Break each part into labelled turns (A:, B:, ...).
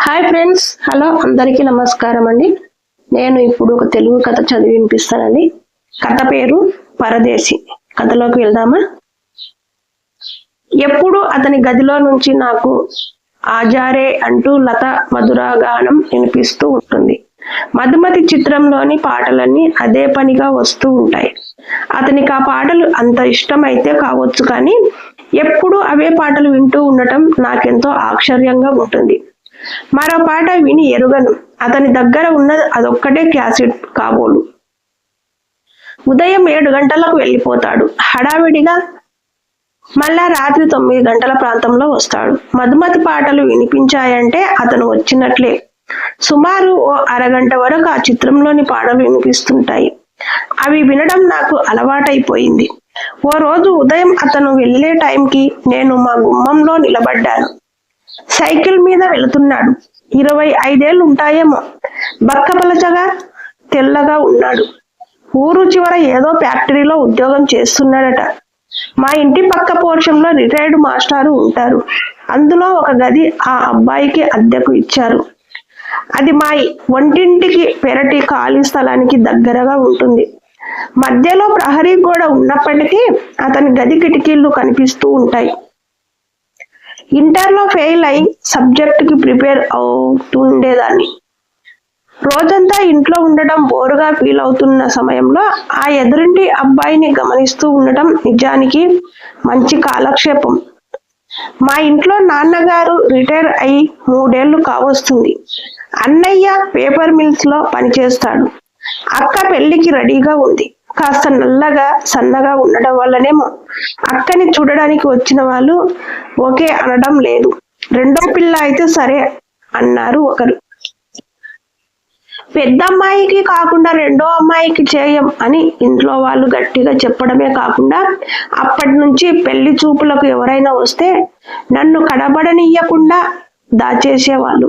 A: Hi friends hello అందరికీ నమస్కారం అండి. నేను ఇప్పుడు ఒక తెలుగు కథ చదివి వినిపిస్తానండి. కథ పేరు పరదేశి. కథలోకి వెళ్దామా? ఎప్పుడు అతని గదిలో నుంచి నాకు ఆజారే అంటూ లత మధురాగానం వినిపిస్తూ ఉంటుంది. మధుమతి చిత్రంలోని పాటలన్నీ అదే పనిగా వస్తూ ఉంటాయి. అతనికి ఆ పాటలు అంత ఇష్టమైతే కావచ్చు కానీ ఎప్పుడు అవే పాటలు వింటూ ఉండటం నాకెంతో ఆశ్చర్యంగా ఉంటుంది. మరో పాట విని ఎరుగను. అతని దగ్గర ఉన్నది అదొక్కటే క్యాసెట్ కాబోలు. ఉదయం ఏడు గంటలకు వెళ్ళిపోతాడు. హడావిడిగా మళ్ళా రాత్రి తొమ్మిది గంటల ప్రాంతంలో వస్తాడు. మధుమతి పాటలు వినిపించాయంటే అతను వచ్చినట్లే. సుమారు ఓ అరగంట వరకు ఆ చిత్రంలోని పాటలు వినిపిస్తుంటాయి. అవి వినడం నాకు అలవాటైపోయింది. ఓ రోజు ఉదయం అతను వెళ్ళే టైంకి నేను మా గుమ్మంలో నిలబడ్డాను. సైకిల్ మీద వెళుతున్నాడు. ఇరవై ఐదేళ్ళు ఉంటాయేమో. బక్కపలచగా తెల్లగా ఉన్నాడు. ఊరు చివర ఏదో ఫ్యాక్టరీలో ఉద్యోగం చేస్తున్నాడట. మా ఇంటి పక్క పోర్షంలో రిటైర్డ్ మాస్టారు ఉంటారు. అందులో ఒక గది ఆ అబ్బాయికి అద్దెకు ఇచ్చారు. అది మా వంటింటికి పెరటి ఖాళీ స్థలానికి దగ్గరగా ఉంటుంది. మధ్యలో ప్రహరీ గోడ ఉన్నప్పటికీ అతని గది కిటికీలు కనిపిస్తూ ఉంటాయి. ఇంటర్లో ఫెయిల్ అయి సబ్జెక్ట్కి ప్రిపేర్ అవుతుండేదాన్ని. రోజంతా ఇంట్లో ఉండటం బోరుగా ఫీల్ అవుతున్న సమయంలో ఆ ఎదురింటి అబ్బాయిని గమనిస్తూ ఉండటం నిజానికి మంచి కాలక్షేపం. మా ఇంట్లో నాన్నగారు రిటైర్ అయి మూడేళ్ళు కావస్తుంది. అన్నయ్య పేపర్ మిల్స్లో పనిచేస్తాడు. అక్క పెళ్ళికి రెడీగా ఉంది. కాస్త నల్లగా సన్నగా ఉండడం వల్లనేమో అక్కని చూడడానికి వచ్చిన వాళ్ళు ఓకే అనడం లేదు. రెండో పిల్ల అయితే సరే అన్నారు ఒకరు. పెద్ద అమ్మాయికి కాకుండా రెండో అమ్మాయికి చేయం అని ఇంట్లో వాళ్ళు గట్టిగా చెప్పడమే కాకుండా అప్పటి నుంచి పెళ్ళి చూపులకు ఎవరైనా వస్తే నన్ను కనబడనియ్యకుండా దాచేసేవాళ్ళు.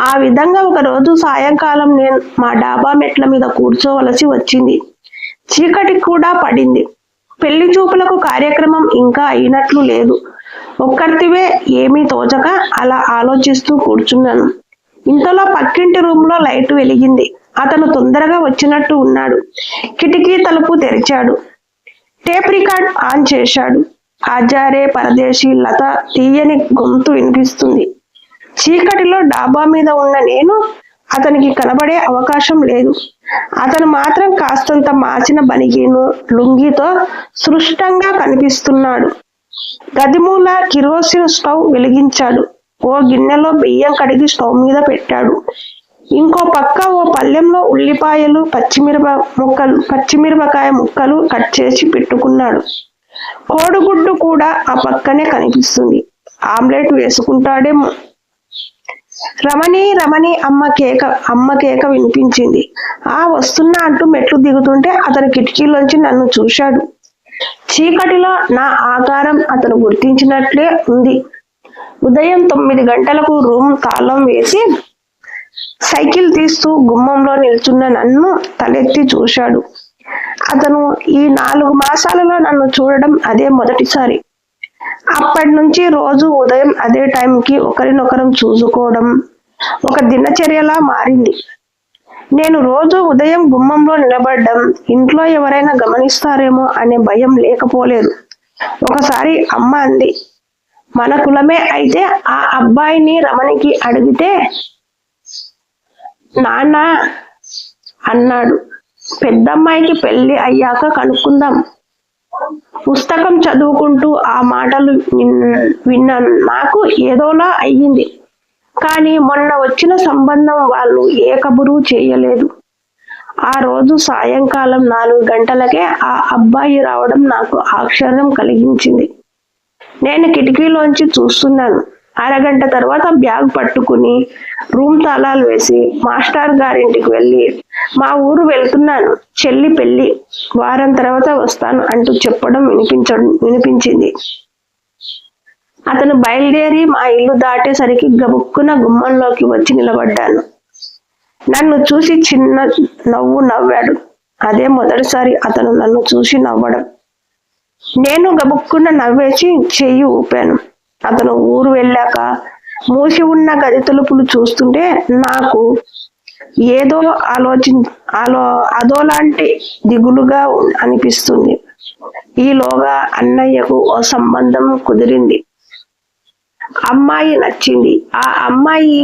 A: ఆ విధంగా ఒక రోజు సాయంకాలం నేను మా డాబా మెట్ల మీద కూర్చోవలసి వచ్చింది. చీకటి కూడా పడింది. పెళ్ళి చూపులకు కార్యక్రమం ఇంకా అయినట్లు లేదు. ఒక్కర్తివే ఏమీ తోచక అలా ఆలోచిస్తూ కూర్చున్నాను. ఇంతలో పక్కింటి రూమ్లో లైట్ వెలిగింది. అతను తొందరగా వచ్చినట్టు ఉన్నాడు. కిటికీ తలుపు తెరిచాడు. టేప్ రికార్డ్ ఆన్ చేశాడు. ఆచారే పరదేశీ లత తీయని గొంతు వినిపిస్తుంది. చీకటిలో డాబా మీద ఉన్న నేను అతనికి కనబడే అవకాశం లేదు. అతను మాత్రం కాస్తంత మార్చిన బనిగీను లుంగితో సృష్టంగా కనిపిస్తున్నాడు. గదిమూల కిరోసిన్ స్టవ్ వెలిగించాడు. ఓ గిన్నెలో బియ్యం కడిగి స్టవ్ మీద పెట్టాడు. ఇంకో పక్క ఓ పళ్ళెంలో ఉల్లిపాయలు పచ్చిమిరప ముక్కలు పచ్చిమిరపకాయ ముక్కలు కట్ చేసి పెట్టుకున్నాడు. కోడిగుడ్డు కూడా ఆ పక్కనే కనిపిస్తుంది. ఆమ్లెట్ వేసుకుంటాడేమో. రమణి రమణి అమ్మ కేక అమ్మ కేక వినిపించింది. ఆ వస్తున్నా అంటూ మెట్లు దిగుతుంటే అతను కిటికీలోంచి నన్ను చూశాడు. చీకటిలో నా ఆకారం అతను గుర్తించినట్లే ఉంది. ఉదయం తొమ్మిది గంటలకు రూమ్ తాళం వేసి సైకిల్ తీస్తూ గుమ్మంలో నిల్చున్న నన్ను తలెత్తి చూశాడు. అతను ఈ నాలుగు మాసాలలో నన్ను చూడడం అదే మొదటిసారి. అప్పటి నుంచి రోజు ఉదయం అదే టైంకి ఒకరినొకరం చూసుకోవడం ఒక దినచర్యలా మారింది. నేను రోజు ఉదయం గుమ్మంలో నిలబడ్డం ఇంట్లో ఎవరైనా గమనిస్తారేమో అనే భయం లేకపోలేదు. ఒకసారి అమ్మ అంది మన కులమే అయితే ఆ అబ్బాయిని రమణికి అడిగితే నాన్న అన్నాడు. పెద్దమ్మాయికి పెళ్ళి అయ్యాక కనుక్కుందాం. పుస్తకం చదువుకుంటూ ఆ మాటలు విన్- విన్న నాకు ఏదోలా అయ్యింది. కానీ మొన్న వచ్చిన సంబంధం వాళ్ళు ఏ కబురు చేయలేదు. ఆ రోజు సాయంకాలం నాలుగు గంటలకే ఆ అబ్బాయి రావడం నాకు ఆశ్చర్యం కలిగించింది. నేను కిటికీలోంచి చూస్తున్నాను. అరగంట తర్వాత బ్యాగ్ పట్టుకుని రూమ్ తాళాలు వేసి మాస్టర్ గారింటికి వెళ్ళి మా ఊరు వెళ్తున్నాను చెల్లి పెళ్ళి వారం తర్వాత వస్తాను అంటూ చెప్పడం వినిపించడం వినిపించింది. అతను బయలుదేరి మా ఇల్లు దాటేసరికి గబుక్కున గుమ్మంలోకి వచ్చి నిలబడ్డాను. నన్ను చూసి చిన్న నవ్వు నవ్వాడు. అదే మొదటిసారి అతను నన్ను చూసి నవ్వడం. నేను గబుక్కున నవ్వేసి చెయ్యి ఊపాను. అతను ఊరు వెళ్ళాక మూసి ఉన్న గది తలుపులు చూస్తుంటే నాకు ఏదో ఆలోచి ఆలో అదోలాంటి దిగులుగా అనిపిస్తుంది. ఈలోగా అన్నయ్యకు ఓ సంబంధం కుదిరింది. అమ్మాయి నచ్చింది. ఆ అమ్మాయి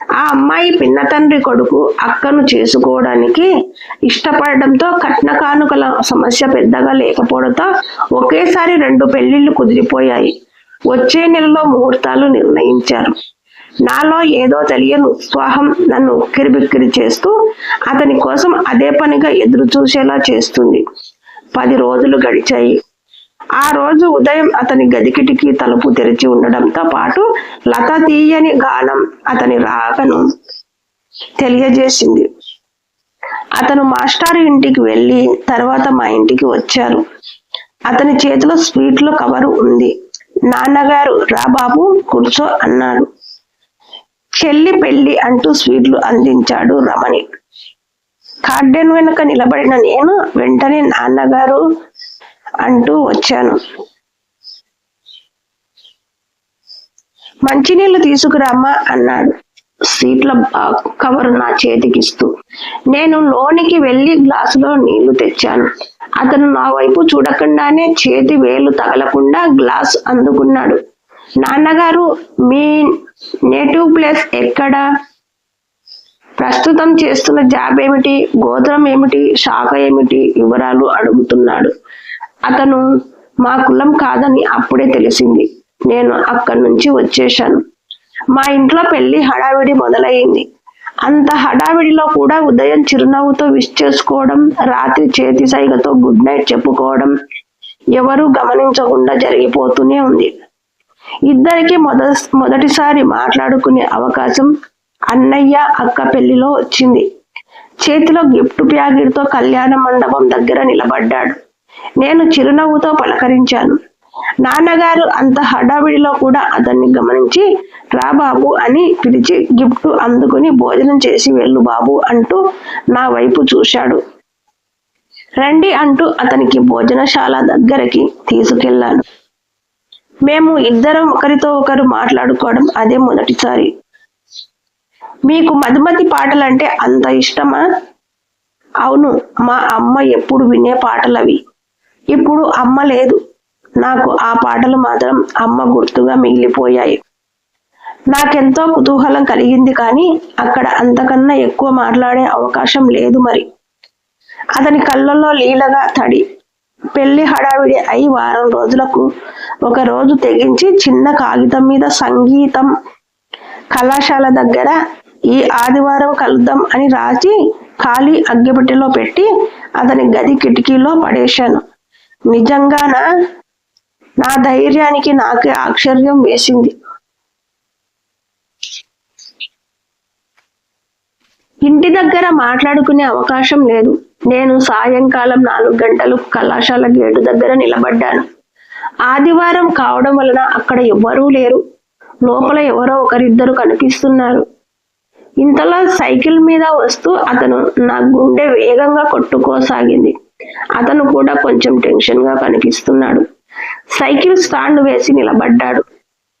A: ఆ అమ్మాయి పిన్న తండ్రి కొడుకు అక్కను చేసుకోవడానికి ఇష్టపడడంతో కట్న కానుకల సమస్య పెద్దగా లేకపోవడంతో ఒకేసారి రెండు పెళ్ళిళ్ళు కుదిరిపోయాయి. వచ్చే నెలలో ముహూర్తాలు నిర్ణయించారు. నాలో ఏదో తెలియని ఉత్సాహం నన్ను ఉక్కిరి బిక్కిరి చేస్తూ అతని కోసం అదే పనిగా ఎదురు చూసేలా చేస్తుంది. పది రోజులు గడిచాయి. ఆ రోజు ఉదయం అతని గది కిటికీ తలుపు తెరిచి ఉండడంతో పాటు లత తీయని గానం అతని రాకను తెలియజేసింది. అతను మాస్టర్ ఇంటికి వెళ్ళి తర్వాత మా ఇంటికి వచ్చారు. అతని చేతిలో స్వీట్లు కవరు ఉంది. నాన్నగారు రా బాబు కూర్చో అన్నాడు. చెల్లి పెళ్ళి అంటూ స్వీట్లు అందించాడు రమణి. గార్డెన్ వెనుక నిలబడిన నేను వెంటనే నాన్నగారు అంటూ వచ్చాను. మంచినీళ్ళు తీసుకురామ్మా అన్నాడు. సీట్ల కవర్ నా చేతికిస్తూ. నేను లోనికి వెళ్ళి గ్లాసులో నీళ్ళు తెచ్చాను. అతను నా వైపు చూడకుండానే చేతి వేలు తగలకుండా గ్లాస్ అందుకున్నాడు. నాన్నగారు మీ నేటివ్ ప్లేస్ ఎక్కడ? ప్రస్తుతం చేస్తున్న జాబ్ ఏమిటి? గోత్రం ఏమిటి? శాఖ ఏమిటి? వివరాలు అడుగుతున్నాడు. అతను మా కులం కాదని అప్పుడే తెలిసింది. నేను అక్కడి నుంచి వచ్చేశాను. మా ఇంట్లో పెళ్ళి హడావిడి మొదలైంది అంత హడావిడిలో కూడా ఉదయం చిరునవ్వుతో విష్ చేసుకోవడం రాత్రి చేతి సైగతో గుడ్ నైట్ చెప్పుకోవడం ఎవరూ గమనించకుండా జరిగిపోతూనే ఉంది. ఇద్దరికి మొద మొదటిసారి మాట్లాడుకునే అవకాశం అన్నయ్య అక్క పెళ్ళిలో వచ్చింది. చేతిలో గిఫ్ట్ ప్యాకెట్తో కళ్యాణ మండపం దగ్గర నిలబడ్డాడు. నేను చిరునవ్వుతో పలకరించాను. నాన్నగారు అంత హడావిడిలో కూడా అతన్ని గమనించి రా బాబు అని పిలిచి గిఫ్ట్ అందుకుని భోజనం చేసి వెళ్ళు బాబు అంటూ నా వైపు చూశాడు. రండి అంటూ అతనికి భోజనశాల దగ్గరికి తీసుకెళ్ళాను మేము ఇద్దరం ఒకరితో ఒకరు మాట్లాడుకోవడం అదే మొదటిసారి. మీకు మధుమతి పాటలంటే అంత ఇష్టమా? అవును మా అమ్మ ఎప్పుడు వినే పాటలవి. ఇప్పుడు అమ్మ లేదు. నాకు ఆ పాటలు మాత్రం అమ్మ గుర్తుగా మిగిలిపోయాయి. నాకెంతో కుతూహలం కలిగింది కానీ అక్కడ అంతకన్నా ఎక్కువ మాట్లాడే అవకాశం లేదు మరి. అతని కళ్ళల్లో లీలగా తడి. పెళ్ళి హడావిడి అయి వారం రోజులకు ఒక రోజు తెగించి చిన్న కాగితం మీద సంగీతం కళాశాల దగ్గర ఈ ఆదివారం కలుద్దాం అని రాసి ఖాళీ అగ్గిపెట్టెలో పెట్టి అతని గది కిటికీలో పడేశాను. నిజంగానా? నా ధైర్యానికి నాకే ఆశ్చర్యం వేసింది. ఇంటి దగ్గర మాట్లాడుకునే అవకాశం లేదు. నేను సాయంకాలం నాలుగు గంటలు కళాశాల గేటు దగ్గర నిలబడ్డాను. ఆదివారం కావడం వలన అక్కడ ఎవ్వరూ లేరు. లోపల ఎవరో ఒకరిద్దరు కనిపిస్తున్నారు. ఇంతలో సైకిల్ మీద వస్తూ అతను నా గుండె వేగంగా కొట్టుకోసాగింది. అతను కూడా కొంచెం టెన్షన్గా కనిపిస్తున్నాడు. సైకిల్ స్టాండ్ వేసి నిలబడ్డాడు.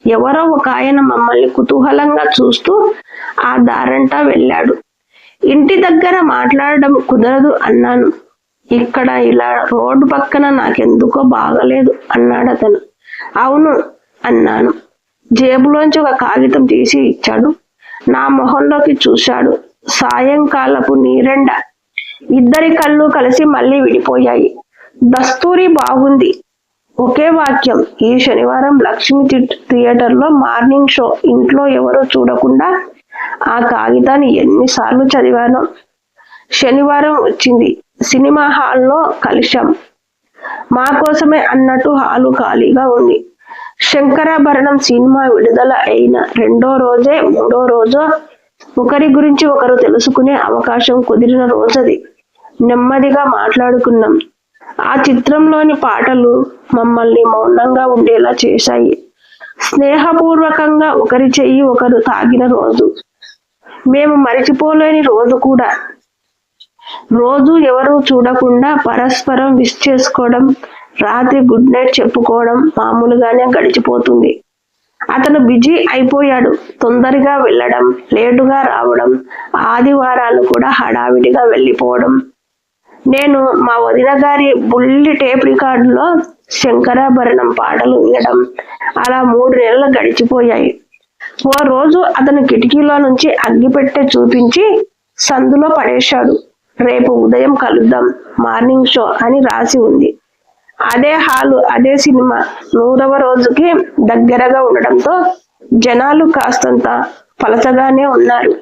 A: ఎవరో ఒక ఆయన మమ్మల్ని కుతూహలంగా చూస్తూ ఆ దారంటా వెళ్ళాడు. ఇంటి దగ్గర మాట్లాడడం కుదరదు అన్నాను. ఇక్కడ ఇలా రోడ్డు పక్కన నాకెందుకో బాగలేదు అన్నాడు అతను. అవును అన్నాను. జేబులోంచి ఒక కాగితం తీసి ఇచ్చాడు. నా మొహంలోకి చూశాడు. సాయంకాలపు నీరెండ. ఇద్దరి కళ్ళు కలిసి మళ్ళీ విడిపోయాయి. దస్తూరి బాగుంది ఒకే వాక్యం. ఈ శనివారం లక్ష్మి థియేటర్లో మార్నింగ్ షో. ఇంట్లో ఎవరో చూడకుండా ఆ కాగితాన్ని ఎన్నిసార్లు చదివానో. శనివారం వచ్చింది. సినిమా హాల్లో కలిశాం. మా కోసమే అన్నట్టు హాలు ఖాళీగా ఉంది. శంకరాభరణం సినిమా విడుదల అయిన రెండో రోజే మూడో రోజో ఒకరి గురించి ఒకరు తెలుసుకునే అవకాశం కుదిరిన రోజది. నెమ్మదిగా మాట్లాడుకున్నాం. ఆ చిత్రంలోని పాటలు మమ్మల్ని మౌనంగా ఉండేలా చేశాయి. స్నేహపూర్వకంగా ఒకరి చెయ్యి ఒకరు తాగిన రోజు. మేము మరిచిపోలేని రోజు కూడా. రోజు ఎవరు చూడకుండా పరస్పరం విష్ చేసుకోవడం రాత్రి గుడ్ నైట్ చెప్పుకోవడం మామూలుగానే గడిచిపోతుంది. అతను బిజీ అయిపోయాడు. తొందరగా వెళ్ళడం లేటుగా రావడం ఆదివారాలు కూడా హడావిడిగా వెళ్ళిపోవడం. నేను మా వదిన గారి బుల్లి టేప్ రికార్డులో శంకరాభరణం పాటలు వినడం అలా మూడు నెలలు గడిచిపోయాయి. ఓ రోజు అతను కిటికీలో నుంచి అగ్గిపెట్టె చూపించి సందులో పడేశాడు. రేపు ఉదయం కలుద్దాం మార్నింగ్ షో అని రాసి ఉంది. అదే హాలు అదే సినిమా. నూరవ రోజుకి దగ్గరగా ఉండడంతో జనాలు కాస్తంత పలచగానే ఉన్నారు.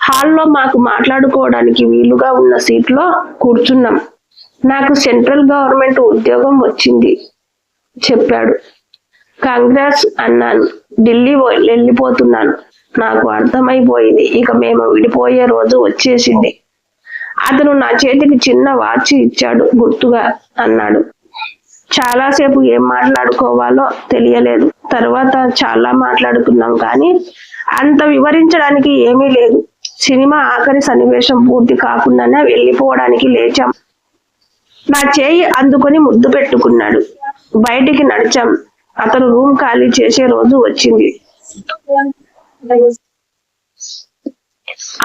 A: హాల్లో మాకు మాట్లాడుకోవడానికి వీలుగా ఉన్న సీట్లో కూర్చున్నాం. నాకు సెంట్రల్ గవర్నమెంట్ ఉద్యోగం వచ్చింది చెప్పాడు. కాంగ్రెస్ అన్నాను ఢిల్లీ వెళ్ళిపోతున్నాను. నాకు అర్థమైపోయింది ఇక మేము విడిపోయే రోజు వచ్చేసింది. అతను నా చేతికి చిన్న వాచ్ ఇచ్చాడు గుర్తుగా అన్నాడు. చాలాసేపు ఏం మాట్లాడుకోవాలో తెలియలేదు. తర్వాత చాలా మాట్లాడుకున్నాం కానీ అంత వివరించడానికి ఏమీ లేదు. సినిమా ఆఖరి సన్నివేశం పూర్తి కాకుండానే వెళ్ళిపోవడానికి లేచాం. నా చేయి అందుకొని ముద్దు పెట్టుకున్నాడు. బయటికి నడిచాం. అతను రూమ్ ఖాళీ చేసే రోజు వచ్చింది.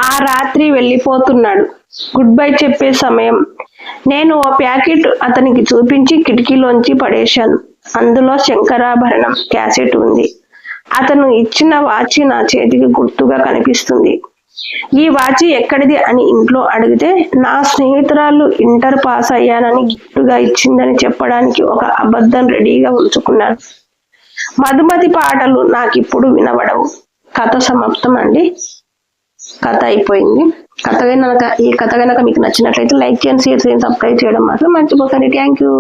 A: ఆ రాత్రి వెళ్ళిపోతున్నాడు. గుడ్ బై చెప్పే సమయం. నేను ఓ ప్యాకెట్ అతనికి చూపించి కిటికీలోంచి పడేశాను. అందులో శంకరాభరణం క్యాసెట్ ఉంది. అతను ఇచ్చిన వాచి నా చేతికి గుర్తుగా కనిపిస్తుంది. ఈ వాచి ఎక్కడిది అని ఇంట్లో అడిగితే నా స్నేహితురాలు ఇంటర్ పాస్ అయ్యానని గిఫ్ట్గా ఇచ్చిందని చెప్పడానికి ఒక అబద్ధం రెడీగా ఉంచుకున్నాను. మధుమతి పాటలు నాకు ఇప్పుడు వినబడవు. కథ సమాప్తం అండి కథ అయిపోయింది. కథ కనుక ఈ కథ కనుక మీకు నచ్చినట్లయితే లైక్ చేయండి షేర్ చేయండి సబ్స్క్రైబ్ చేయడం మాత్రం మర్చిపోకండి. Thank you.